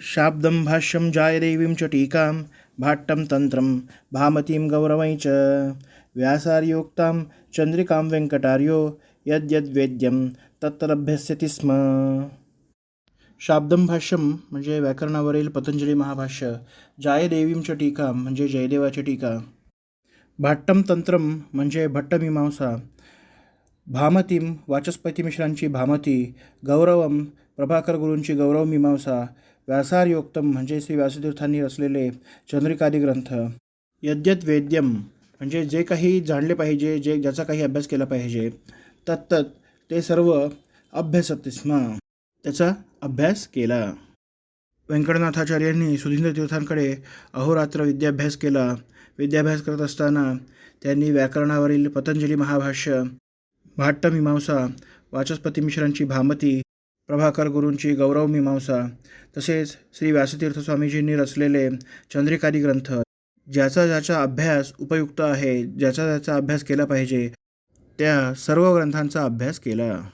शाब्दं भाष्यं जायदेवीं च टीकां भाट्टं तन्त्रं भामतीं गौरवै च। व्यासार्योक्तां चन्द्रिकां वेङ्कटार्यो यद्यद्वेद्यं तत्तदभ्यस्यति स्म। शाब्दं भाष्यम म्हणजे व्याकरणावरील पतंजली महाभाष्य च टीका म्हणजे जयदेवाची टीका। भाट्टम तंत्रम म्हणजे भट्टमीमांसा। भामतीम वाचस्पती मिश्रांची भामती गौरवम प्रभाकर गुरूंची गौरव मीमांसा व्यासारयोक्तम म्हणजे श्री व्यासतीर्थांनी रचलेले चंद्रिकादी ग्रंथ. यद्यत वेद्यम म्हणजे जे काही जाणले पाहिजे जे ज्याचा काही अभ्यास केला पाहिजे तत्तत ते सर्व अभ्यासतेस्म त्याचा अभ्यास केला. व्यंकटनाथाचार्यांनी सुधींद्र तीर्थांकडे अहोरात्र विद्याभ्यास केला. विद्याभ्यास करत असताना त्यांनी व्याकरणावरील पतंजली महाभाष्य भाट्टमीमांसा वाचस्पती मिश्रांची भामती प्रभाकर गुरूंची गौरव मीमांसा तसेच श्री व्यासतीर्थ स्वामीजींनी रचलेले चंद्रिकादी ग्रंथ ज्याचा ज्याचा अभ्यास उपयुक्त आहे ज्याचा ज्याचा अभ्यास केला पाहिजे त्या सर्व ग्रंथांचा अभ्यास केला.